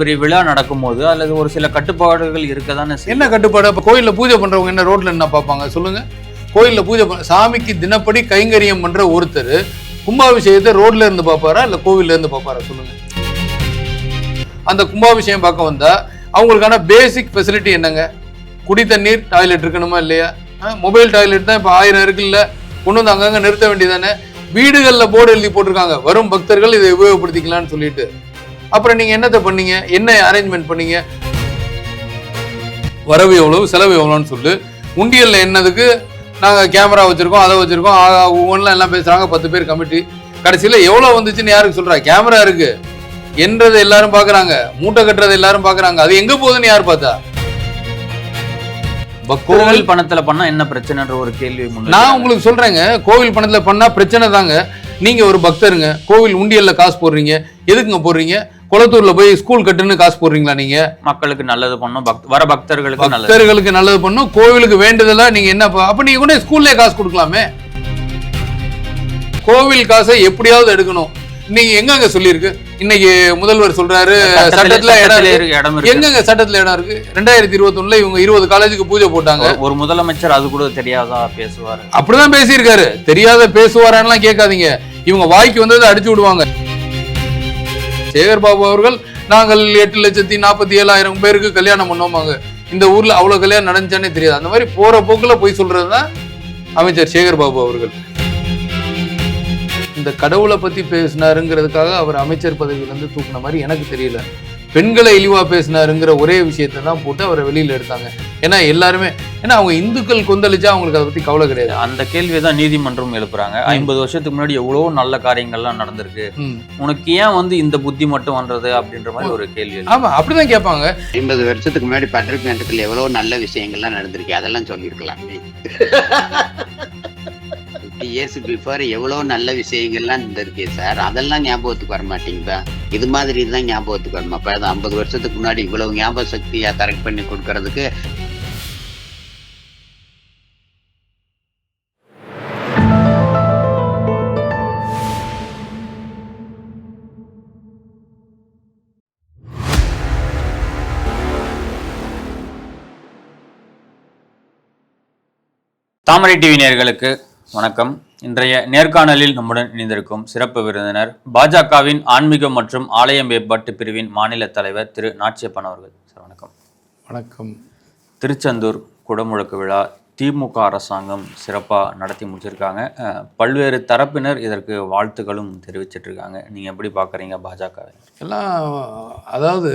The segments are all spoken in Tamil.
பெரிய விழா நடக்கும்போது அல்லது ஒரு சில கட்டுப்பாடுகள் இருக்க தானே என்ன கட்டுப்பாடு? அப்போ கோயிலில் பூஜை பண்றவங்க என்ன ரோட்ல என்ன பார்ப்பாங்க? சொல்லுங்க. கோயில்ல பூஜை பண்ண சாமிக்கு தினப்படி கைங்கரியம் பண்ற ஒருத்தர் கும்பாபிஷேகத்தை ரோட்ல இருந்து பார்ப்பாரா? இல்ல கோவில்ல இருந்து பார்ப்பாரா? சொல்லுங்க. அந்த கும்பாபிஷேகம் பார்க்க வந்தா அவங்களுக்கான பேசிக் ஃபெசிலிட்டி என்னங்க? குடி தண்ணீர் டாய்லெட் இருக்கணுமா இல்லையா? மொபைல் டாய்லெட் தான் இப்போ ஆயிரம் இருக்குல்ல. கொண்டு வந்து அங்கங்கே நிறுத்த வேண்டியதானே வீடுகளில் போர்டு எழுதி போட்டிருக்காங்க. வரும் பக்தர்கள் இதை உபயோகப்படுத்திக்கலாம்னு சொல்லிட்டு. அப்புறம் நீங்க என்னத்தை பண்ணீங்க? என்ன அரேஞ்ச்மெண்ட் பண்ணீங்க? வரவு எவ்வளவு செலவு எவ்வளோன்னு சொல்லு. உண்டியல்ல என்னதுக்கு? நாங்கள் கேமரா வச்சிருக்கோம் அதை வச்சிருக்கோம். ஒவ்வொன்றும் எல்லாம் பேசுறாங்க பத்து பேர் கமிட்டி கடைசியில் எவ்வளோ வந்துச்சுன்னு யாருக்கு சொல்றா? கேமரா இருக்கு. என்றதை எல்லாரும் பார்க்கறாங்க மூட்டை கட்டுறதை எல்லாரும் பார்க்கறாங்க அது எங்க போகுதுன்னு யார் பார்த்தா? கோவில் பணத்துல பண்ணா என்ன பிரச்சனைன்ற ஒரு கேள்வி நான் உங்களுக்கு சொல்றேங்க. கோவில் பணத்துல பண்ணா பிரச்சனை தாங்க. நீங்க ஒரு பக்தருங்க கோவில் உண்டியல்ல காசு போடுறீங்க எதுக்குங்க போடுறீங்க? குளத்தூர்ல போய் ஸ்கூல் கட்டுன்னு காசு போடுறீங்களா நீங்க? மக்களுக்கு நல்லது பண்ணும் பக்த- வர பக்தர்களுக்கு பக்தர்களுக்கு நல்லது பண்ணும் கோவிலுக்கு வேண்டுதலா நீங்க என்ன அப்ப நீங்க கூட ஸ்கூல்லே காசு கொடுக்கலாமே? கோவில் காசை எப்படியாவது எடுக்கணும். நீங்க எங்கங்க சொல்லியிருக்கு? இன்னைக்கு முதல்வர் சொல்றாரு சட்டத்துல இடம் இருக்கு. எங்கங்க சட்டத்துல இடம் இருக்கு? ரெண்டாயிரத்தி இருபத்தி இவங்க இருபது காலேஜுக்கு பூஜை போட்டாங்க. ஒரு- ஒரு முதலமைச்சர் அது கூட தெரியாதா பேசுவாரு? அப்படிதான் பேசியிருக்காரு. தெரியாத பேசுவாரான்லாம் கேட்காதீங்க. இவங்க வாய்க்கு வந்ததை அடிச்சு விடுவாங்க. சேகர் பாபு அவர்கள் நாங்கள் எட்டு லட்சத்தி நாற்பத்தி ஏழாயிரம் பேருக்கு கல்யாணம் பண்ணோமாங்க. இந்த ஊர்ல அவ்வளவு கல்யாணம் நடந்துச்சானே தெரியாது. அந்த மாதிரி போற போக்குல போய் சொல்றதுதான் அமைச்சர் சேகர் பாபு அவர்கள். இந்த கடவுளை பத்தி பேசினாருங்கிறதுக்காக அவர் அமைச்சர் பதவியில இருந்து தூக்குன மாதிரி எனக்கு தெரியல. பெண்களை இழிவா பேசினாருங்கிற ஒரே விஷயத்தை தான் போட்டு அவரை வெளியில எடுத்தாங்க. ஏன்னா எல்லாருமே ஏன்னா அவங்க இந்துக்கள் கொந்தளிச்சா அவங்களுக்கு அதை பத்தி கவலை கிடையாது. அந்த கேள்வியை தான் நீதிமன்றம் எழுப்புறாங்க. ஐம்பது வருஷத்துக்கு முன்னாடி எவ்வளவோ நல்ல காரியங்கள்லாம் நடந்திருக்கு. உனக்கு ஏன் வந்து இந்த புத்தி மட்டும் வந்தது அப்படின்ற மாதிரி ஒரு கேள்வி. ஆமா அப்படிதான் கேட்பாங்க. ஐம்பது வருஷத்துக்கு முன்னாடி பட்டிருக்கேன் எவ்வளவு நல்ல விஷயங்கள்லாம் நடந்திருக்கு. அதெல்லாம் சொல்லியிருக்கலாம். இயேசு இயர்ஸ் பிஃபோர் எவ்வளவு நல்ல விஷயங்கள்லாம் இருந்திருக்கு சார் அதெல்லாம் ஞாபகத்துக்கு வர மாட்டேங்குதா இது மாதிரி தான் ஞாபகத்துக்கு வரமா இப்போ அது ஐம்பது வருஷத்துக்கு முன்னாடி இவ்வளவு ஞாபக சக்தியா கரெக்ட் பண்ணி கொடுக்கறதுக்கு தாமரை டிவி நேர்களுக்கு வணக்கம். இன்றைய நேர்காணலில் நம்முடன் இணைந்திருக்கும் சிறப்பு விருந்தினர் பாஜகவின் ஆன்மீகம் மற்றும் ஆலய மேம்பாட்டு பிரிவின் மாநில தலைவர் திரு. நாச்சியப்பன் அவர்கள். சார் வணக்கம். வணக்கம். திருச்செந்தூர் குடமுழக்கு விழா திமுக அரசாங்கம் சிறப்பாக நடத்தி முடிச்சிருக்காங்க. பல்வேறு தரப்பினர் இதற்கு வாழ்த்துக்களும் தெரிவிச்சிட்டு இருக்காங்க நீங்கள் எப்படி பார்க்குறீங்க பாஜக எல்லாம் அதாவது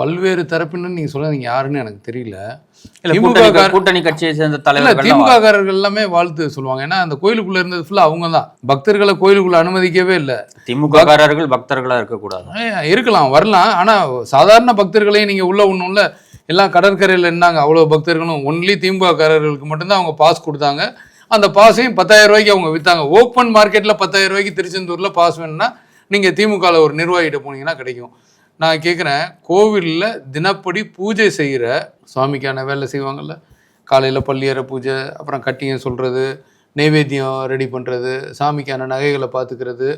பல்வேறு தரப்பினர் நீங்க சொல்ல நீங்க யாருன்னு எனக்கு தெரியல. இல்ல திமுக கூட்டணி கட்சியை சேர்ந்த இல்ல தலைவர்கள் திமுக காரர்கள் எல்லாமே வாழ்த்து சொல்லுவாங்க. ஏன்னா அந்த கோயிலுக்குள்ள இருந்தது ஃபுல்லா அவங்க தான் பக்தர்களை கோயிலுக்குள்ள அனுமதிக்கவே இல்லை. திமுக காரர்கள் பக்தர்களா இருக்கக்கூடாது இருக்கலாம் வரலாம். ஆனா சாதாரண பக்தர்களையும் நீங்க உள்ள ஒண்ணும்ல எல்லாம் கடற்கரையில் இருந்தாங்க அவ்வளோ பக்தர்களும் ஒன்லி திமுகக்காரர்களுக்கு மட்டும்தான் அவங்க பாஸ் கொடுத்தாங்க. அந்த பாஸையும் பத்தாயிரம் ரூபாய்க்கு அவங்க விற்றாங்க ஓப்பன் மார்க்கெட்டில் பத்தாயிரம் ரூபாய்க்கு திருச்செந்தூரில் பாஸ் வேணும்னா நீங்கள் திமுகவில் ஒரு நிர்வாகிகிட்ட போனீங்கன்னா கிடைக்கும். நான் கேட்குறேன் கோவிலில் தினப்படி பூஜை செய்கிற சுவாமிக்கான வேலை செய்வாங்கல்ல. காலையில் பள்ளியற பூஜை அப்புறம் கட்டியம் சொல்கிறது நைவேத்தியம் ரெடி பண்ணுறது சாமிக்கான நகைகளை பார்த்துக்கிறது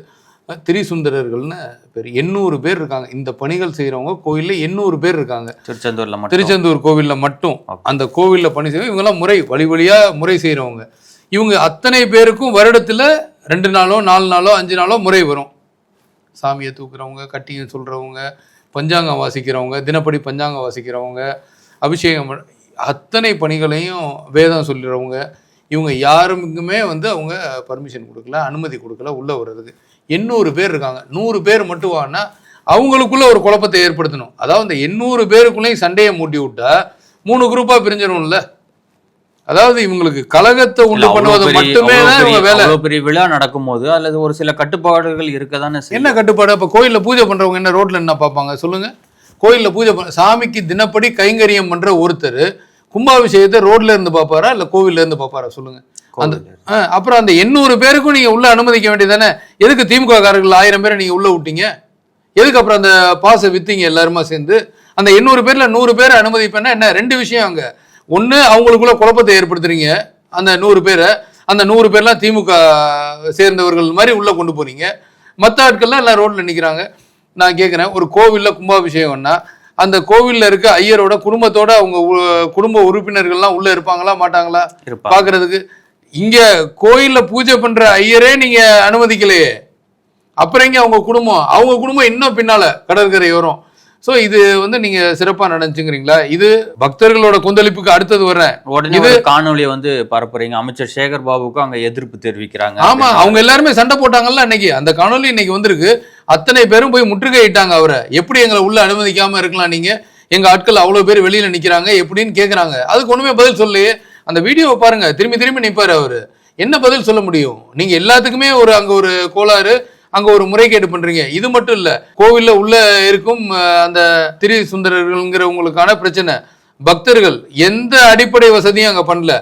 திரிசுந்தரர்கள்னு பேர். எண்ணூறு பேர் இருக்காங்க. இந்த பணிகள் செய்கிறவங்க கோயிலில் எண்ணூறு பேர் இருக்காங்க. திருச்செந்தூர்ல மட்டும்? திருச்செந்தூர் கோவிலில் மட்டும். அந்த கோவிலில் பணி செய்வோம் இவங்கெல்லாம் முறை வழி வழியாக முறை செய்கிறவங்க இவங்க அத்தனை பேருக்கும் வருடத்தில் ரெண்டு நாளோ நாலு நாளோ அஞ்சு நாளோ முறை வரும். சாமியை தூக்குறவங்க கட்டியம் சொல்கிறவங்க பஞ்சாங்கம் வாசிக்கிறவங்க தினப்படி பஞ்சாங்கம் வாசிக்கிறவங்க அபிஷேகம் அத்தனை பணிகளையும் வேதம் சொல்லுறவங்க இவங்க யாருக்குமே வந்து அவங்க பர்மிஷன் கொடுக்கல அனுமதி கொடுக்கல உள்ளே வர்றதுக்கு எண்ணூறு பேர் இருக்காங்க. நூறு பேர் மட்டும் வான்னா அவங்களுக்குள்ள ஒரு குழப்பத்தை ஏற்படுத்தணும். அதாவது இந்த எண்ணூறு பேருக்குள்ளேயும் சண்டையை மூட்டி விட்டா மூணு குரூப்பா பிரிஞ்சிடும்ல அதாவது இவங்களுக்கு கலகத்தை உண்டு பண்ணுவது மட்டுமே தான் இவங்க வேலை. பெரிய விழா நடக்கும்போது அல்லது ஒரு சில கட்டுப்பாடுகள் இருக்கதானே செய்யும். என்ன கட்டுப்பாடு? அப்ப கோயில்ல பூஜை பண்றவங்க என்ன ரோட்ல என்ன பார்ப்பாங்க? சொல்லுங்க. கோயில்ல பூஜை பண்ண சாமிக்கு தினப்படி கைங்கரியம் பண்ற ஒருத்தர் கும்பாபிஷேகத்தை ரோட்ல இருந்து பார்ப்பாரா இல்ல கோவில்ல இருந்து பார்ப்பாரா? சொல்லுங்க. அந்த அப்புறம் அந்த எண்ணூறு பேருக்கும் நீங்க உள்ள அனுமதிக்க வேண்டியதானே எதுக்கு திமுக காரர்கள் ஆயிரம் பேரை நீங்க உள்ள விட்டீங்க? எதுக்கு அப்புறம் அந்த பாசை வித்தீங்க எல்லாருமா சேர்ந்து? அந்த எண்ணூறு பேர்ல நூறு பேரை அனுமதிப்பேன்னா என்ன? ரெண்டு விஷயம் அங்க. ஒண்ணு அவங்களுக்குள்ள குழப்பத்தை ஏற்படுத்துறீங்க. அந்த நூறு பேரை அந்த நூறு பேர்லாம் திமுக சேர்ந்தவர்கள் மாதிரி உள்ள கொண்டு போறீங்க மற்ற ஆட்கள்லாம் எல்லாம் ரோட்ல நிக்கிறாங்க. நான் கேட்குறேன் ஒரு கோவில்ல கும்பாபிஷேகம்னா அந்த கோவில்ல இருக்க ஐயரோட குடும்பத்தோட அவங்க குடும்ப உறுப்பினர்கள்லாம் உள்ள இருப்பாங்களா மாட்டாங்களா? பாக்குறதுக்கு. இங்க கோயில்ல பூஜை பண்ற ஐயரே நீங்க அனுமதிக்கலையே. அப்புறம் எங்க அவங்க குடும்பம்? அவங்க குடும்பம் இன்னும் பின்னால கடற்கரையோரம் சோ இது வந்து நீங்க சிறப்பா நடந்துச்சுங்கிறீங்களா? இது பக்தர்களோட கொந்தளிப்புக்கு அடுத்தது வர்றேன். உடனே இது- ஒரு காணொளியை வந்து பரப்புறீங்க. அமைச்சர் சேகர் பாபுக்கும் அங்க எதிர்ப்பு தெரிவிக்கிறாங்க. ஆமா அவங்க எல்லாருமே சண்டை போட்டாங்கல்ல அன்னைக்கு. அந்த காணொளி இன்னைக்கு வந்திருக்கு. அத்தனை பேரும் போய் முற்றுகையிட்டாங்க அவரை. எப்படி எங்களை உள்ள அனுமதிக்காம இருக்கலாம் நீங்க? எங்க ஆட்கள் அவ்வளவு பேர் வெளியில நிக்கிறாங்க. எப்படின்னு கேக்குறாங்க. அதுக்கு ஒண்ணுமே பதில் சொல்லலையே. அந்த வீடியோவை பாருங்க. திரும்பி திரும்பி நிப்பாரு அவரு. என்ன பதில் சொல்ல முடியும்? நீங்க எல்லாத்துக்குமே ஒரு அங்க ஒரு கோளாறு. அங்க ஒரு முறைகேடு பண்றீங்க. இது மட்டும் இல்ல கோவில்ல உள்ள இருக்கும் அந்த திரு சுந்தரர்கள்ங்கிறவங்களுக்கான பிரச்சனை. பக்தர்கள் எந்த அடிப்படை வசதியும் அங்க பண்ணல.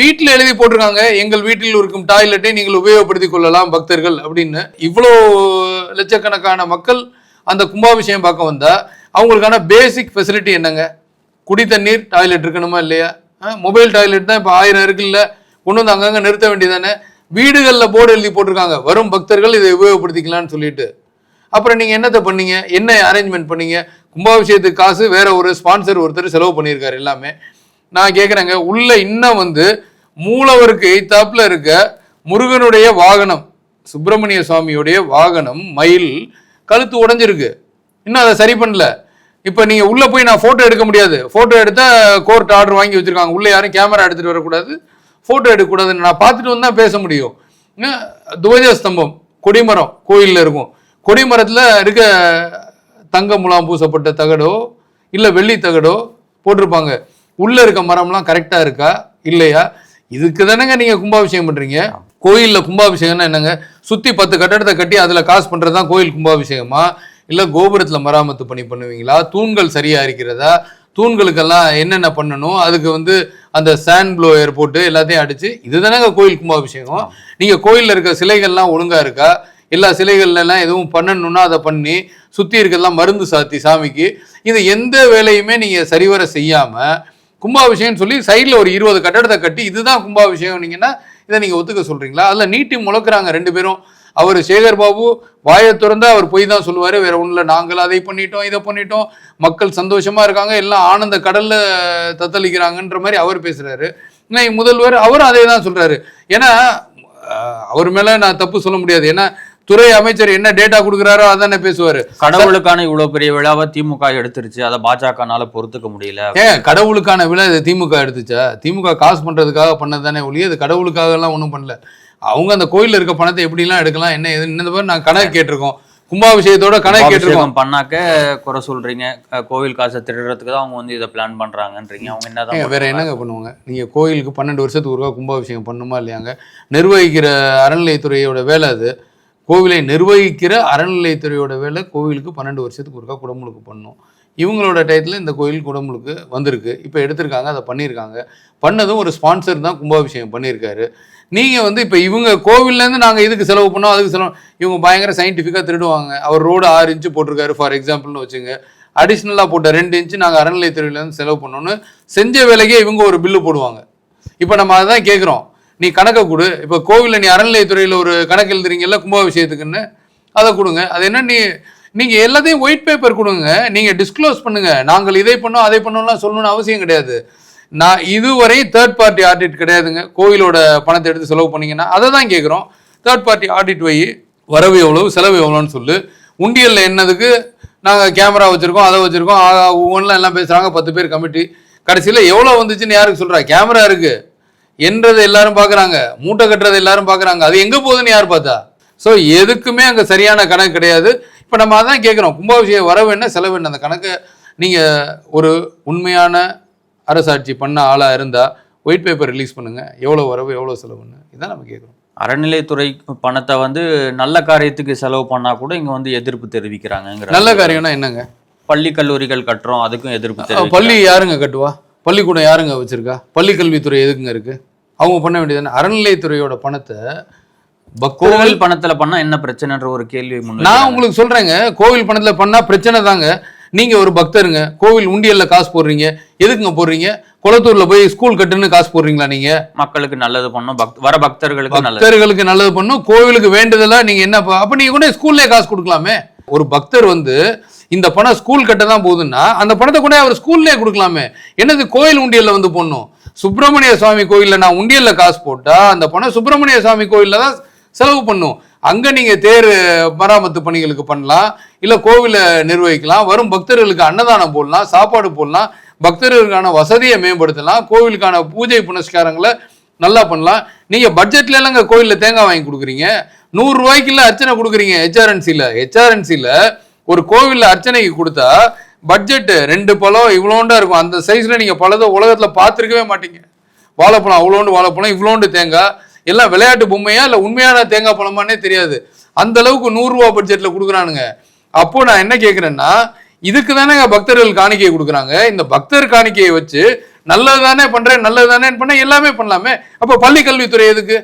வீட்டில் எழுதி போட்டிருக்காங்க. எங்கள் வீட்டில் இருக்கும் டாய்லெட்டை நீங்கள் உபயோகப்படுத்திக் கொள்ளலாம் பக்தர்கள் அப்படின்னு. இவ்வளோ லட்சக்கணக்கான மக்கள் அந்த கும்பாபிஷேகம் பார்க்க வந்தால் அவங்களுக்கான பேசிக் ஃபெசிலிட்டி என்னங்க? குடி தண்ணீர் டாய்லெட் இருக்கணுமா இல்லையா? மொபைல் டாய்லெட் தான் இப்போ ஆயிரம் இருக்குல்ல. கொண்டு வந்து அங்கங்கே நிறுத்த வேண்டியதானே வீடுகளில் போர்டு எழுதி போட்டிருக்காங்க. வரும் பக்தர்கள் இதை உபயோகப்படுத்திக்கலாம்னு சொல்லிட்டு. அப்புறம் நீங்கள் என்னத்தை பண்ணீங்க? என்ன அரேஞ்ச்மெண்ட் பண்ணீங்க? கும்பாபிஷேகத்துக்கு காசு வேற ஒரு ஸ்பான்சர் ஒருத்தர் செலவு பண்ணியிருக்காரு எல்லாமே. நான் கேட்குறேங்க உள்ள இன்னும் வந்து மூலவருக்கு எய்த்தாப்பில் இருக்க முருகனுடைய வாகனம் சுப்பிரமணிய சுவாமியுடைய வாகனம் மயில் கழுத்து உடைஞ்சிருக்கு. இன்னும் அதை சரி பண்ணல. இப்போ நீங்கள் உள்ளே போய் நான் ஃபோட்டோ எடுக்க முடியாது. ஃபோட்டோ எடுத்தால் கோர்ட் ஆர்டர் வாங்கி வச்சிருக்காங்க. உள்ளே யாரும் கேமரா எடுத்துகிட்டு வரக்கூடாது. ஃபோட்டோ எடுக்கக்கூடாதுன்னு நான் பார்த்துட்டு வந்தால் பேச முடியும். துவஜஸ்தம்பம் கொடிமரம் கோயிலில் இருக்கும். கொடிமரத்தில் இருக்க தங்க முலாம் பூசப்பட்ட தகடோ இல்லை வெள்ளி தகடோ போட்டிருப்பாங்க. உள்ளே இருக்க மரம்லாம் கரெக்டாக இருக்கா? இல்லையா? இதுக்கு தானேங்க நீங்கள் கும்பாபிஷேகம் பண்ணுறீங்க கோயிலில் கும்பாபிஷேகம்னா என்னங்க? சுற்றி பத்து கட்டடத்தை கட்டி அதில் காசு பண்றதுதான் கோயில் கும்பாபிஷேகமா? இல்லை கோபுரத்தில் மராமத்து பணி பண்ணுவீங்களா? தூண்கள் சரியாக இருக்கிறதா தூண்களுக்கெல்லாம் என்னென்ன பண்ணணும்? அதுக்கு வந்து அந்த சாண்ட் ப்ளோயர் போட்டு எல்லாத்தையும் அடிச்சு இதுதானங்க கோயில் கும்பாபிஷேகம்? நீங்க கோயில்ல இருக்க சிலைகள்லாம் ஒழுங்கா இருக்கா? எல்லா சிலைகள்ல எல்லாம் எதுவும் பண்ணணும்னா அதை பண்ணி சுத்தி இருக்கலாம் மருந்து சாத்தி சாமிக்கு இது எந்த வேலையுமே நீங்க சரிவர செய்யாம கும்பாபிஷேகம் சொல்லி சைடில் ஒரு இருபது கட்டடத்தை கட்டி இதுதான் கும்பாபிஷேகம் நீங்கன்னா இதை நீங்க ஒத்துக்க சொல்றீங்களா? அதில் நீட்டி முழக்கிறாங்க ரெண்டு பேரும். அவர் சேகர் பாபு வாயை திறந்தா அவர் போய் தான் சொல்லுவாரு. வேற ஒண்ணுல நாங்கள் அதை பண்ணிட்டோம் இதை பண்ணிட்டோம். மக்கள் சந்தோஷமா இருக்காங்க எல்லாம் ஆனந்த கடல்ல தத்தளிக்கிறாங்கன்ற மாதிரி அவர் பேசுறாரு. இன்னைக்கு முதல்வர் அவரும் அதே தான் சொல்றாரு. ஏன்னா அவர் மேல நான் தப்பு சொல்ல முடியாது. ஏன்னா துறை அமைச்சர் என்ன டேட்டா கொடுக்குறாரோ அதானே பேசுவாரு. கடவுளுக்கான இவ்வளவு பெரிய விழாவை திமுக எடுத்துருச்சு. அதை பாஜகனால பொறுத்துக்க முடியல. ஏன் கடவுளுக்கான விலை இது திமுக எடுத்துச்சா? திமுக காசு பண்றதுக்காக பண்ணதானே ஒழிய இது கடவுளுக்காக எல்லாம் ஒன்றும் பண்ணல. அவங்க அந்த கோயில்ல இருக்க பணத்தை எப்படிலாம் எடுக்கலாம் என்ன ஏதுன்னு இந்த மாதிரி நான் கணக்கு கேட்டிருக்கோம். கும்பாபிஷேகத்தோட கணக்கு கேட்டிருக்கோம். பண்ணாக்க குறை சொல்றீங்க. கோவில் காசை திருடுறதுக்கு தான் அவங்க வந்து இதை பிளான் பண்றாங்கன்றீங்க. அவங்க என்னதான் வேற என்னங்க பண்ணுவாங்க? நீங்க கோயிலுக்கு பன்னெண்டு வருஷத்துக்கு ஒருக்கா கும்பாபிஷேகம் பண்ணுமா இல்லையாங்க? நிர்வகிக்கிற அறநிலையத்துறையோட வேலை அது. கோவிலை நிர்வகிக்கிற அறநிலையத்துறையோட வேலை கோவிலுக்கு பன்னெண்டு வருஷத்துக்கு ஒருக்கா குடமுழுக்கு பண்ணணும் இவங்களோட டயத்தில் இந்த கோயில் குடமுழுக்கு வந்திருக்கு. இப்போ எடுத்திருக்காங்க அதை பண்ணியிருக்காங்க. பண்ணதும் ஒரு ஸ்பான்சர் தான் கும்பாபிஷேகம் பண்ணியிருக்காரு. நீங்கள் வந்து இப்போ இவங்க கோவில்லேருந்து நாங்கள் இதுக்கு செலவு பண்ணோம்? அதுக்கு செலவு இவங்க பயங்கர சயின்டிஃபிக்காக திருடுவாங்க. அவர் ரோடு ஆறு இன்ச்சு போட்டிருக்காரு ஃபார் எக்ஸாம்பிள்னு வச்சுங்க. அடிஷ்னலாக போட்ட ரெண்டு இன்ச்சு நாங்கள் அறநிலையத்துறையிலேருந்து செலவு பண்ணோன்னு செஞ்ச வேலைக்கே இவங்க ஒரு பில்லு போடுவாங்க. இப்போ நம்ம அதான் கேட்குறோம் நீ கணக்கை கொடு. இப்போ கோவிலில் நீ அறநிலையத்துறையில் ஒரு கணக்கு எழுதுறீங்கல்ல கும்பாபிஷேகத்துக்குன்னு அதை கொடுங்க. அது என்ன நீ நீங்கள் எல்லாத்தையும் ஒயிட் பேப்பர் கொடுங்க. நீங்கள் டிஸ்க்ளோஸ் பண்ணுங்கள் நாங்கள் இதை பண்ணோம் அதை பண்ணோம்லாம் சொல்லணும்னு அவசியம் கிடையாது. நான் இதுவரை தேர்ட் பார்ட்டி ஆடிட் கிடையாதுங்க. கோவிலோட பணத்தை எடுத்து செலவு பண்ணிங்கன்னா அதை தான் கேட்குறோம் தேர்ட் பார்ட்டி ஆடிட் வை வரவு எவ்வளவு செலவு எவ்வளோன்னு சொல்லு. உண்டியலில் என்னதுக்கு? நாங்கள் கேமரா வச்சுருக்கோம் அதை வச்சுருக்கோம். ஒவ்வொன்றில் எல்லாம் பேசுகிறாங்க பத்து பேர் கமிட்டி கடைசியில் எவ்வளோ வந்துச்சுன்னு யாருக்கு சொல்கிறா கேமரா இருக்குது என்றதை எல்லாரும் பார்க்குறாங்க மூட்டை கட்டுறதை எல்லாரும் பார்க்குறாங்க அது எங்கே போகுதுன்னு யார் பார்த்தா? ஸோ எதுக்குமே அங்கே சரியான கணக்கு கிடையாது. இப்போ நம்ம அதான் கேட்குறோம் கும்பாபிஷேகம் வரவு என்ன செலவு என்ன? அந்த கணக்கை நீங்கள் ஒரு உண்மையான அரசாட்சி பண்ண ஆளாக இருந்தால் ஒயிட் பேப்பர் ரிலீஸ் பண்ணுங்க. எவ்வளோ வரவு எவ்வளோ செலவுன்னு. இதான் நம்ம கேட்குறோம். அறநிலைத்துறை பணத்தை வந்து நல்ல காரியத்துக்கு செலவு பண்ணா கூட இங்க வந்து எதிர்ப்பு தெரிவிக்கிறாங்க நல்ல காரியம்னா என்னங்க? பள்ளி கல்லூரிகள் கட்டுறோம் அதுக்கும் எதிர்ப்பு பள்ளி யாருங்க கட்டுவா? பள்ளிக்கூடம் யாருங்க வச்சிருக்கா? பள்ளி கல்வித்துறை எதுக்குங்க இருக்கு? அவங்க பண்ண வேண்டியதானே அறநிலையத்துறையோட பணத்தை கோவில் பணத்துல பண்ணா என்ன பிரச்சனைன்ற ஒரு கேள்வி நான் உங்களுக்கு சொல்றேங்க. கோவில் பணத்துல பண்ணா பிரச்சனை தாங்க. நீங்க ஒரு பக்தருங்க. கோவில் உண்டியல்ல காசு போடுறீங்க. எதுக்குங்க போடுறீங்க? குளத்தூர்ல போய் ஸ்கூல் கட்டுன்னு காசு போடுறீங்களா நீங்க? மக்களுக்கு நல்லது பண்ணும். வர பக்தர்களுக்கு பக்தர்களுக்கு நல்லது பண்ணும். கோவிலுக்கு வேண்டுதலா நீங்க என்ன அப்ப நீங்க கூட ஸ்கூல்லே காசு கொடுக்கலாமே? ஒரு பக்தர் வந்து இந்த பணம் ஸ்கூல் கட்ட தான் போகுதுன்னா அந்த பணத்தை போய் அவர் ஸ்கூல்லே கொடுக்கலாமே? என்னது கோயில் உண்டியல்ல வந்து போடணும்? சுப்பிரமணிய சுவாமி கோயில்ல நான் உண்டியல்ல காசு போட்டா அந்த பணம் சுப்பிரமணிய சுவாமி கோயில்ல தான் செலவு பண்ணும். அங்க நீங்க தேர் மராமத்து பணிகளுக்கு பண்ணலாம். இல்ல கோவிலை நிர்வகிக்கலாம். வரும் பக்தர்களுக்கு அன்னதானம் போடலாம் சாப்பாடு போடலாம். பக்தர்களுக்கான வசதியை மேம்படுத்தலாம் கோவிலுக்கான பூஜை புனஸ்காரங்களை நல்லா பண்ணலாம். நீங்கள் பட்ஜெட்ல எல்லாம் கோயில்ல தேங்காய் வாங்கி கொடுக்குறீங்க. நூறு ரூபாய்க்குள்ள அர்ச்சனை கொடுக்குறீங்க ஹெச்ஆர்என்சியில் ஹெச்ஆர்என்சியில் ஒரு கோவிலில் அர்ச்சனைக்கு கொடுத்தா பட்ஜெட்டு ரெண்டு பழம் இவ்வளோண்டா இருக்கும். அந்த சைஸில் நீங்கள் பழத்தை உலகத்தில் பார்த்துருக்கவே மாட்டீங்க. வாழைப்பழம் அவ்வளோண்டு வாழைப்பழம் இவ்வளோண்டு தேங்காய். எல்லாம் விளையாட்டு பொம்மையா இல்லை உண்மையான தேங்காய் பழமானே தெரியாது. அந்த அளவுக்கு நூறுரூவா பட்ஜெட்டில் கொடுக்குறானுங்க. அப்போ நான் என்ன கேட்குறேன்னா இதுக்கு தானே பக்தர்கள் காணிக்கையை கொடுக்குறாங்க. இந்த பக்தர் காணிக்கையை வச்சு நல்லது தானே பண்றேன் நல்லது தானே பண்ண எல்லாமே பண்ணலாமே. அப்போ பள்ளி கல்வித்துறை எதுக்கு?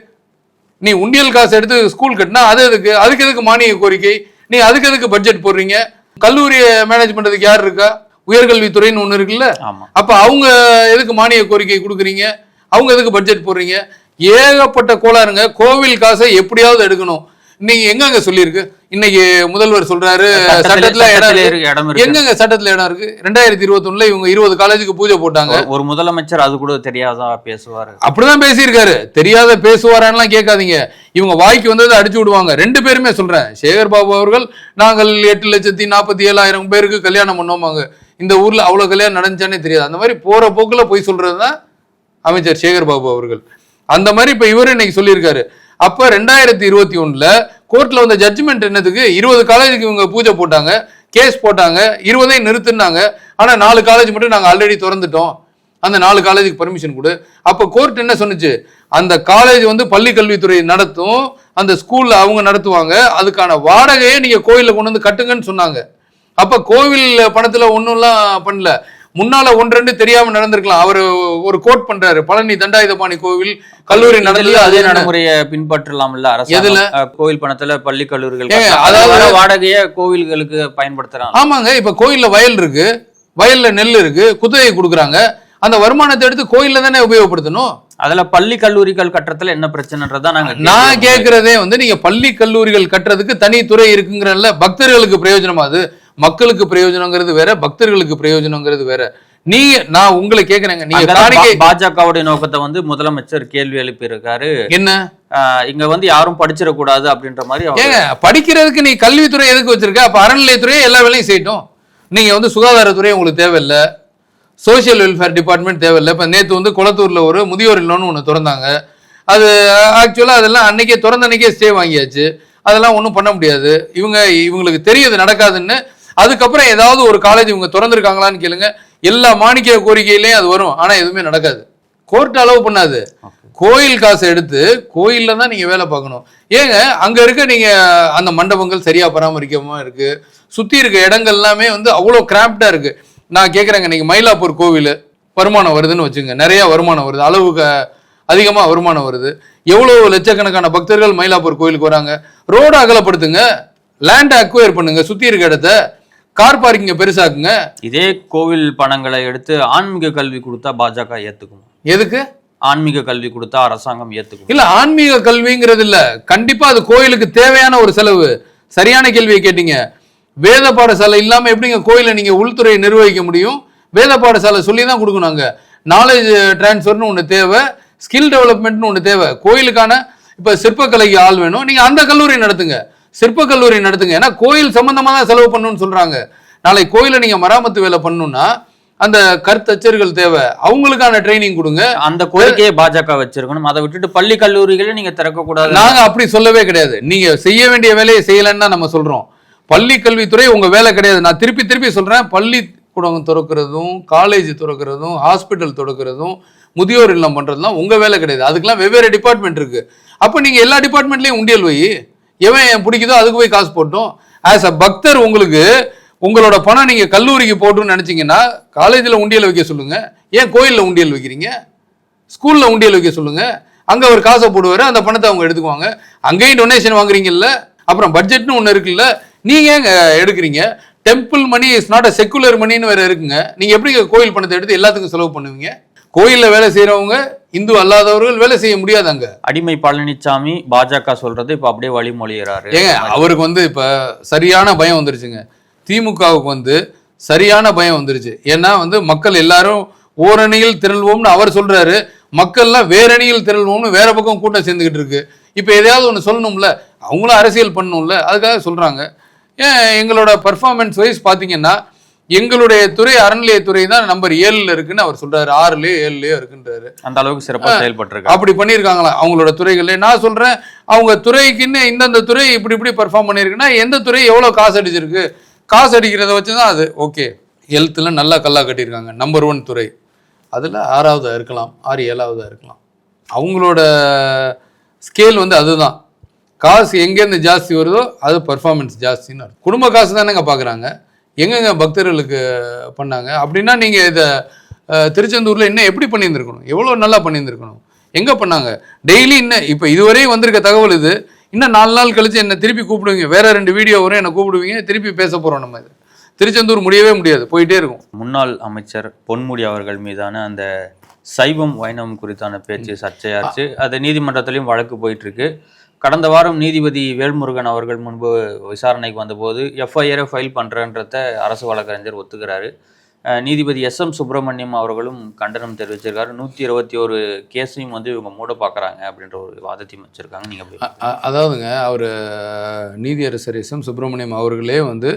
நீ உண்டியல் காசு எடுத்து ஸ்கூல் கட்டினா அது எதுக்கு? அதுக்கு எதுக்கு மானிய கோரிக்கை? நீ அதுக்கு எதுக்கு பட்ஜெட் போடுறீங்க? கல்லூரியை மேனேஜ் பண்றதுக்கு யார் இருக்கா? உயர்கல்வித்துறைன்னு ஒன்று இருக்குல்ல? அப்ப அவங்க எதுக்கு மானிய கோரிக்கை கொடுக்குறீங்க? அவங்க எதுக்கு பட்ஜெட் போடுறீங்க? ஏகப்பட்ட கோளாறுங்க. கோவில் காசை எப்படியாவது எடுக்கணும். நீங்க எங்கங்க சொல்லியிருக்கு? இன்னைக்கு முதல்வர் சொல்றாரு சட்டத்துல இடம் இருக்கு. எங்கங்க சட்டத்துல இடம் இருக்கு? ரெண்டாயிரத்தி இருபத்தி இவங்க இருபது காலேஜுக்கு பூஜை போட்டாங்க. ஒரு- ஒரு முதலமைச்சர் அது கூட தெரியாதா பேசுவாரு? அப்படிதான் பேசியிருக்காரு. தெரியாத பேசுவாரான்லாம் கேட்காதீங்க. இவங்க வாய்க்கு வந்ததை அடிச்சு விடுவாங்க. ரெண்டு பேருமே சொல்றேன். சேகர் பாபு அவர்கள் நாங்கள் எட்டு லட்சத்தி நாற்பத்தி ஏழாயிரம் பேருக்கு கல்யாணம் பண்ணோமாங்க. இந்த ஊர்ல அவ்வளவு கல்யாணம் நடந்துச்சானே தெரியாது. அந்த மாதிரி போற போக்குல போய் சொல்றதுதான் அமைச்சர் சேகர் பாபு அவர்கள். அந்த மாதிரி இப்ப இவரு இன்னைக்கு சொல்லியிருக்காரு. அப்ப ரெண்டாயிரத்தி இருபத்தி ஒண்ணுல கோர்ட்ல வந்த ஜட்ஜ்மெண்ட் என்னதுக்கு? இருபது காலேஜுக்கு இவங்க பூஜை போட்டாங்க கேஸ் போட்டாங்க இருபதையும் நிறுத்துனாங்க. ஆனா நாலு காலேஜ் மட்டும் நாங்க ஆல்ரெடி திறந்துட்டோம். அந்த நாலு காலேஜுக்கு பர்மிஷன் கொடு. அப்போ கோர்ட் என்ன சொன்னுச்சு? அந்த காலேஜ் வந்து பள்ளி கல்வித்துறை நடத்தும் அந்த ஸ்கூல்ல அவங்க நடத்துவாங்க. அதுக்கான வாடகையை நீங்க கோயில்ல கொண்டு வந்து கட்டுங்கன்னு சொன்னாங்க. அப்ப கோவில் பணத்துல ஒன்றும்லாம் பண்ணல. முன்னால ஒன்று ரெண்டு தெரியாம நடந்திருக்கலாம். அவர் ஒரு கோட் பண்றாரு. பழனி தண்டாயுதபாணி கோவில் கல்லூரி நடந்தது. அதே அதே நட- நடைமுறையை பின்பற்றலாம்ல அரசு எதுல? கோவில் பணத்துல பள்ளி கல்லூரிகள். அதாவது- வாடகைய கோவில்களுக்கு பயன்படுத்துறாங்க. ஆமாங்க இப்ப கோயில்ல வயல் இருக்கு. வயல்ல நெல் இருக்கு. குத்தகை கொடுக்குறாங்க. அந்த வருமானத்தை எடுத்து கோயில்ல தானே உபயோகப்படுத்தணும்? அதுல பள்ளி கல்லூரிகள் கட்டறதுல என்ன பிரச்சனைன்றதா நாங்க நான் கேட்கிறோம். கேக்குறதே வந்து நீங்க பள்ளி கல்லூரிகள் கட்டுறதுக்கு தனி துறை இருக்குங்கிறல்ல பக்தர்களுக்கு பிரயோஜனமா அது? மக்களுக்கு பிரயோஜனங்கிறது வேற பக்தர்களுக்கு பிரயோஜனங்கிறது வேற. நீங்க நான் உங்களை கேக்குறேங்க. நீங்க காணிக்கை பாஜகவுடைய நோக்கத்தை வந்து முதலமைச்சர் கேள்வி எழுப்பி இருக்காரு என்ன இங்க வந்து யாரும் படிச்சிடக்கூடாது அப்படின்ற மாதிரி ஏங்க படிக்கிறதுக்கு நீ கல்வித்துறை எதுக்கு வச்சிருக்க? அப்ப அறநிலையத்துறையே எல்லா வேலையும் செய்யட்டும். நீங்க வந்து சுகாதாரத்துறை உங்களுக்கு தேவையில்ல. சோஷியல் வெல்ஃபேர் டிபார்ட்மெண்ட் தேவையில்ல. இப்ப நேத்து வந்து குளத்தூர்ல ஒரு முதியோர் இல்லம்னு ஒன்று திறந்தாங்க. அது ஆக்சுவலா அதெல்லாம் அன்னைக்கே திறந்த அன்னைக்கே ஸ்டே வாங்கியாச்சு. அதெல்லாம் ஒன்றும் பண்ண முடியாது. இவங்க இவங்களுக்கு தெரியுது நடக்காதுன்னு அதுக்கப்புறம் ஏதாவது ஒரு காலேஜ் இவங்க திறந்திருக்காங்களான்னு கேளுங்க. எல்லா மாணிக்க கோரிக்கையிலையும் அது வரும். ஆனா எதுவுமே நடக்காது. கோர்ட் அலோவ் பண்ணாது. கோயில் காசை எடுத்து கோயில்ல தான் நீங்க வேலை பார்க்கணும். ஏங்க அங்க இருக்க நீங்க அந்த மண்டபங்கள் சரியா பராமரிக்காம இருக்கு? சுத்தி இருக்க இடங்கள் எல்லாமே வந்து அவ்வளோ கிராப்டா இருக்கு. நான் கேக்குறேங்க நீங்க மயிலாப்பூர் கோவில் வருமானம் வருதுன்னு வச்சுங்க. நிறைய வருமானம் வருது. அளவுக்கு அதிகமா வருமானம் வருது. எவ்வளவு லட்சக்கணக்கான பக்தர்கள் மயிலாப்பூர் கோயிலுக்கு வராங்க? ரோடு அகலப்படுத்துங்க. லேண்ட் அக்வயர் பண்ணுங்க. சுத்தி இருக்க இடத்த கார் பார்க்கிங்க பெருசாக்குங்க. இதே கோவில் பணங்களை எடுத்து ஆன்மீக கல்வி கொடுத்தா பாஜக ஏத்துக்கும். எதுக்கு? ஆன்மீக கல்வி கொடுத்தா அரசாங்கம் ஏத்துக்கும். இல்ல ஆன்மீக கல்விங்கிறது இல்ல. கண்டிப்பா அது கோயிலுக்கு தேவையான ஒரு செலவு. சரியான கேள்வியை கேட்டீங்க. வேத பாடசாலை இல்லாம எப்படிங்க கோயிலை நீங்க உள்துறையை நிர்வகிக்க முடியும்? வேத பாடசாலை சொல்லி தான் கொடுக்கணும் அங்க. நாலேஜ் டிரான்ஸ்ஃபர்னு ஒன்று தேவை. ஸ்கில் டெவலப்மெண்ட்னு ஒன்று தேவை. கோயிலுக்கான இப்ப சிற்பக்கலைக்கு ஆள் வேணும். நீங்க அந்த கல்லூரி நடத்துங்க. சிற்ப கல்லூரி நடத்துங்க. ஏன்னா கோயில் சம்பந்தமா தான் செலவு பண்ணணும்னு சொல்றாங்க. நாளை கோயிலை நீங்க மராமத்து வேலை பண்ணணும்னா அந்த கருத்தச்சர்கள் தேவை. அவங்களுக்கான ட்ரைனிங் கொடுங்க. அந்த கோரிக்கையை பாஜக வச்சிருக்கணும். அதை விட்டுட்டு பள்ளி கல்லூரிகளை நீங்க திறக்க கூடாது நாங்க அப்படி சொல்லவே கிடையாது. நீங்க செய்ய வேண்டிய வேலையை செய்யலன்னு தான் நம்ம சொல்றோம். பள்ளி கல்வித்துறை உங்க வேலை கிடையாது. நான் திருப்பி திருப்பி சொல்றேன். பள்ளி கூடம் திறக்கிறதும் காலேஜ் திறக்கிறதும் ஹாஸ்பிட்டல் திறக்கிறதும் முதியோர் இல்லம் பண்றதுலாம் உங்க வேலை கிடையாது. அதுக்கெல்லாம் வெவ்வேறு டிபார்ட்மெண்ட் இருக்கு. அப்ப நீங்க எல்லா டிபார்ட்மெண்ட்லயும் உண்டியல் வை. எவன் பிடிக்குதோ அதுக்கு போய் காசு போட்டோம். ஆஸ் அ பக்தர் உங்களுக்கு உங்களோட பணம் நீங்கள் கல்லூரிக்கு போட்டுன்னு நினச்சிங்கன்னா காலேஜில் உண்டியல் வைக்க சொல்லுங்கள் ஏன் கோயிலில் உண்டியல் வைக்கிறீங்க? ஸ்கூலில் உண்டியல் வைக்க சொல்லுங்கள் அங்கே ஒரு காசை போடுவார் அந்த பணத்தை அவங்க எடுத்துக்குவாங்க. அங்கேயும் டொனேஷன் வாங்குறீங்கல்ல? அப்புறம் பட்ஜெட்னு ஒன்று இருக்குல்ல? நீங்கள் ஏங்க எடுக்கிறீங்க? Temple money is not a secular மணின்னு வேறு இருக்குங்க. நீங்கள் எப்படி கோயில் பணத்தை எடுத்து எல்லாத்துக்கும் செலவு பண்ணுவீங்க? கோயிலில் வேலை செய்கிறவங்க இந்து அல்லாதவர்கள் வேலை செய்ய முடியாது அங்க. அடிமை பழனிசாமி பாஜக சொல்றது இப்ப அப்படியே வழிமொழிகிறாரு ஏங்க அவருக்கு வந்து இப்ப சரியான பயம் வந்துருச்சுங்க. திமுகவுக்கு வந்து சரியான பயம் வந்துருச்சு. ஏன்னா வந்து மக்கள் எல்லாரும் ஓரணியில் திரள்வோம்னு அவர் சொல்றாரு. மக்கள்லாம் வேற அணியில் திரள்வோம்னு வேற பக்கம் கூட்டம் சேர்ந்துக்கிட்டு இருக்கு. இப்போ எதையாவது ஒன்று சொல்லணும்ல? அவங்களும் அரசியல் பண்ணணும்ல? அதுக்காக சொல்றாங்க. ஏன் எங்களோட பர்ஃபார்மன்ஸ் வைஸ் பார்த்தீங்கன்னா எங்களுடைய துறை அறநிலையத்துறை தான் நம்பர் ஏழுல இருக்குன்னு அவர் சொல்றாரு. ஆறுலயோ ஏழுலயோ இருக்குன்றாரு. அந்த அளவுக்கு சிறப்பாக செயல்பட்டிருக்காங்க அப்படி பண்ணியிருக்காங்களா? அவங்களோட துறைகள்ல. நான் சொல்றேன் அவங்க துறைக்குன்னு இந்தந்த துறை இப்படி இப்படி பெர்ஃபார்ம் பண்ணியிருக்குன்னா எந்த துறை எவ்வளோ காசு அடிச்சிருக்கு? காசு அடிக்கிறத வச்சு தான் அது. ஓகே ஹெல்த்தில் நல்லா கல்லா கட்டியிருக்காங்க. நம்பர் ஒன் துறை. அதில் ஆறாவதாக இருக்கலாம். ஆறு ஏழாவதாக இருக்கலாம். அவங்களோட ஸ்கேல் வந்து அதுதான். காசு எங்கேருந்து ஜாஸ்தி வருதோ அது பர்ஃபார்மன்ஸ் ஜாஸ்தின்னு. குடும்ப காசு தானேங்க பார்க்குறாங்க எங்கெங்க பக்தர்களுக்கு பண்ணாங்க? அப்படின்னா நீங்கள் இதை திருச்செந்தூரில் இன்னும் எப்படி பண்ணியிருந்திருக்கணும்? எவ்வளோ நல்லா பண்ணியிருந்திருக்கணும்? எங்கே பண்ணாங்க? டெய்லி இன்னும் இப்போ இதுவரையும் வந்திருக்க தகவல் இது. இன்னும் நாலு நாள் கழிச்சு என்னை திருப்பி கூப்பிடுவீங்க. வேற ரெண்டு வீடியோ வரும் என்னை கூப்பிடுவீங்க. திருப்பி பேச போகிறோம் நம்ம இது. திருச்செந்தூர் முடியவே முடியாது. போயிட்டே இருக்கும். முன்னாள் அமைச்சர் பொன்முடி அவர்கள் மீதான அந்த சைவம் வைணவம் குறித்தான பேச்சு சர்ச்சையாச்சு. அது நீதிமன்றத்திலையும் வழக்கு போயிட்டு இருக்கு. கடந்த வாரம் நீதிபதி வேல்முருகன் அவர்கள் முன்பு விசாரணைக்கு வந்தபோது எஃப்ஐஆரை ஃபைல் பண்ணுறன்றத அரசு வழக்கறிஞர் ஒத்துக்கிறாரு. நீதிபதி எஸ் எம் சுப்பிரமணியம் அவர்களும் கண்டனம் தெரிவிச்சிருக்காரு. நூற்றி இருபத்தி ஒரு கேஸையும் வந்து இவங்க மூட பார்க்குறாங்க அப்படின்ற ஒரு வாதத்தையும் வச்சுருக்காங்க. நீங்கள் அதாவதுங்க அவர் நீதியரசர் எஸ் எம் சுப்பிரமணியம் அவர்களே வந்து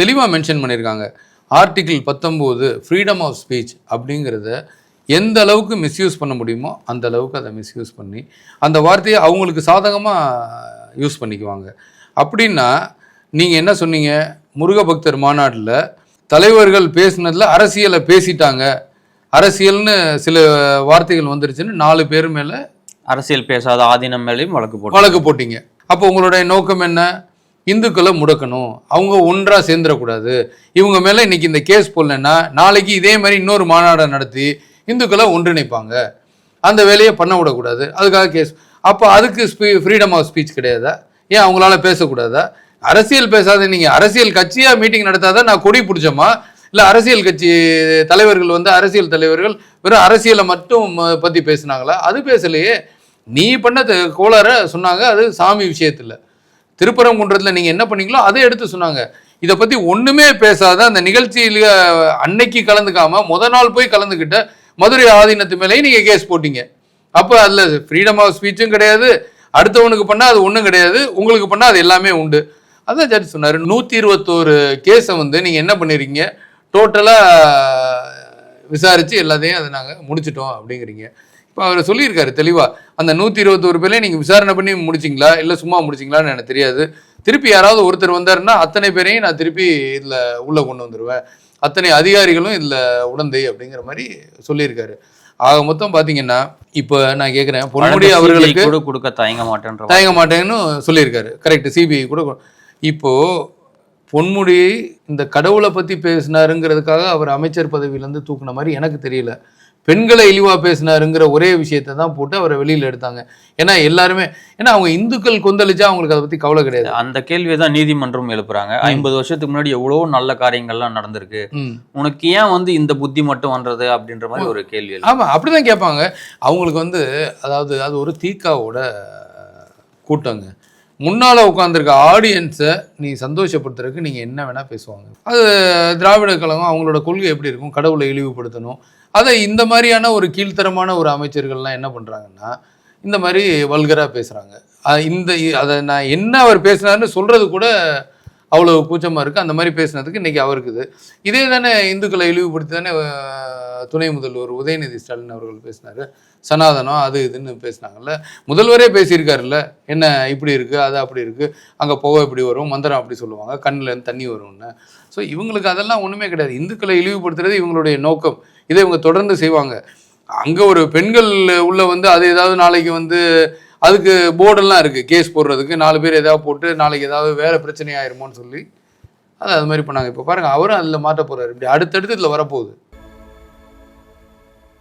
தெளிவாக மென்ஷன் பண்ணியிருக்காங்க. ஆர்டிகிள் பத்தொம்போது ஃப்ரீடம் ஆஃப் ஸ்பீச் அப்படிங்கிறத எந்த அளவுக்கு மிஸ்யூஸ் பண்ண முடியுமோ அந்த அளவுக்கு அதை மிஸ்யூஸ் பண்ணி அந்த வார்த்தையை அவங்களுக்கு சாதகமாக யூஸ் பண்ணிக்குவாங்க. அப்படின்னா நீங்கள் என்ன சொன்னீங்க? முருக பக்தர் மாநாட்டில் தலைவர்கள் பேசுனதுல அரசியலை பேசிட்டாங்க. அரசியல்னு சில வார்த்தைகள் வந்துருச்சுன்னு நாலு பேர் மேலே அரசியல் பேசாத ஆதீனம் மேலேயும் வழக்கு போட்டு வழக்கு போட்டீங்க. அப்போ உங்களுடைய நோக்கம் என்ன? இந்துக்களை முடக்கணும். அவங்க ஒன்றா சேர்ந்துடக்கூடாது. இவங்க மேலே இன்னைக்கு இந்த கேஸ் போடலன்னா நாளைக்கு இதே மாதிரி இன்னொரு மாநாடை நடத்தி இந்துக்களை ஒன்றிணைப்பாங்க. அந்த வேலையை பண்ண விடக்கூடாது. அதுக்காக கேஸ். அப்போ அதுக்கு ஸ்பீ ஃப்ரீடம் ஆஃப் ஸ்பீச் கிடையாதா? ஏன் அவங்களால பேசக்கூடாதா? அரசியல் பேசாத நீங்கள் அரசியல் கட்சியாக மீட்டிங் நடத்தாத? நான் கொடி பிடிச்சோமா? இல்லை அரசியல் கட்சி தலைவர்கள் வந்து அரசியல் தலைவர்கள் வெறும் அரசியலை மட்டும் பற்றி பேசினாங்களா பேசுனாங்களா? அது பேசலையே. நீ பண்ண த- சொன்னாங்க அது சாமி விஷயத்தில். திருப்பரங்குன்றத்தில் நீங்கள் என்ன பண்ணீங்களோ அதை எடுத்து சொன்னாங்க. இதை பற்றி ஒன்றுமே பேசாத அந்த நிகழ்ச்சியில அன்னைக்கு கலந்துக்காமல் முத நாள் போய் கலந்துக்கிட்ட மதுரை ஆதீனத்து மேலேயும் நீங்கள் கேஸ் போட்டீங்க. அப்போ அதில் ஃப்ரீடம் ஆஃப் ஸ்பீச்சும் கிடையாது. அடுத்தவனுக்கு பண்ணால் அது ஒன்றும் கிடையாது. உங்களுக்கு பண்ணால் அது எல்லாமே உண்டு. அதான் ஜட்ஜ் சொன்னார். நூற்றி இருபத்தோரு கேஸை வந்து நீங்கள் என்ன பண்ணிருக்கீங்க? டோட்டலாக விசாரித்து எல்லாத்தையும் அதை நாங்கள் முடிச்சிட்டோம் அப்படிங்கிறீங்க. இப்போ அவர் சொல்லியிருக்காரு தெளிவாக அந்த நூற்றி இருபத்தோரு பேர்லையும் நீங்கள் விசாரணை பண்ணி முடிச்சிங்களா? இல்லை சும்மா முடிச்சிங்களான்னு எனக்கு தெரியாது. திருப்பி யாராவது ஒருத்தர் வந்தாருன்னா அத்தனை பேரையும் நான் திருப்பி இதில் உள்ளே கொண்டு வந்துடுவேன் அத்தனை அதிகாரிகளும் இதில் உடந்தை அப்படிங்கிற மாதிரி சொல்லியிருக்காரு. ஆக மொத்தம் பார்த்தீங்கன்னா இப்போ நான் கேட்குறேன் பொன்முடி அவர்களுக்கு கூட கொடுக்க தயங்க மாட்டேன்ற தயங்க மாட்டேன்னு சொல்லியிருக்காரு. கரெக்ட் சிபிஐ கூட கொ- இப்போ பொன்முடி இந்த கடவுளை பத்தி பேசினாருங்கிறதுக்காக அவர் அமைச்சர் பதவியிலேருந்து தூக்குன மாதிரி எனக்கு தெரியல. பெண்களை இழிவா பேசினாருங்கிற ஒரே விஷயத்தை தான் போட்டு அவரை வெளியில எடுத்தாங்க. ஏன்னா எல்லாருமே ஏன்னா அவங்க இந்துக்கள் கொந்தளிச்சா அவங்களுக்கு அதை பத்தி கவலை கிடையாது. அந்த கேள்வியை தான் நீதிமன்றம் எழுப்புறாங்க. ஐம்பது வருஷத்துக்கு முன்னாடி எவ்வளவோ நல்ல காரியங்கள்லாம் நடந்திருக்கு. உனக்கு ஏன் வந்து இந்த புத்தி மட்டும் வந்தது அப்படின்ற மாதிரி ஒரு கேள்வி எழுது. ஆமா அப்படிதான் கேட்பாங்க. அவங்களுக்கு வந்து அதாவது அது ஒரு தீக்காவோட கூட்டங்க. முன்னால உட்காந்துருக்க ஆடியன்ஸை நீ சந்தோஷப்படுத்துறதுக்கு நீங்க என்ன வேணா பேசுவாங்க. அது திராவிட கழகம் அவங்களோட கொள்கை எப்படி இருக்கும்? கடவுளை இழிவுபடுத்தணும். அதை இந்த மாதிரியான ஒரு கீழ்த்தரமான ஒரு அமைச்சர்கள்லாம் என்ன பண்ணுறாங்கன்னா இந்த மாதிரி வல்கராக பேசுகிறாங்க இந்த அதை நான் என்ன அவர் பேசினாருன்னு சொல்கிறது கூட அவ்வளோ கூச்சமாக இருக்குது அந்த மாதிரி பேசினதுக்கு இன்றைக்கி அவருக்கு இது இதே தானே இந்துக்களை இழிவுபடுத்தி தானே துணை முதல்வர் உதயநிதி ஸ்டாலின் அவர்கள் பேசினாரு. சனாதனம் அது இதுன்னு பேசினாங்கல்ல. முதல்வரே பேசியிருக்காருல்ல. என்ன இப்படி இருக்குது அது அப்படி இருக்குது அங்கே புகை இப்படி வரும் மந்திரம் அப்படி சொல்லுவாங்க கண்ணில் தண்ணி வரும்னு. ஸோ இவங்களுக்கு அதெல்லாம் ஒன்றுமே கிடையாது. இந்துக்களை இழிவுபடுத்துறது இவங்களுடைய நோக்கம். இதை இவங்க தொடர்ந்து செய்வாங்க. அங்கே ஒரு பெண்கள் உள்ள வந்து அது ஏதாவது நாளைக்கு வந்து அதுக்கு போர்டெல்லாம் இருக்குது கேஸ் போடுறதுக்கு நாலு பேர் ஏதாவது போட்டு நாளைக்கு ஏதாவது வேறு பிரச்சனை ஆயிருமோன்னு சொல்லி. அது அது மாதிரி பண்ணாங்க. இப்போ பாருங்கள் அவரும் அதில் மாற்ற போறாரு. இப்படி அடுத்தடுத்து இதில் வரப்போகுது.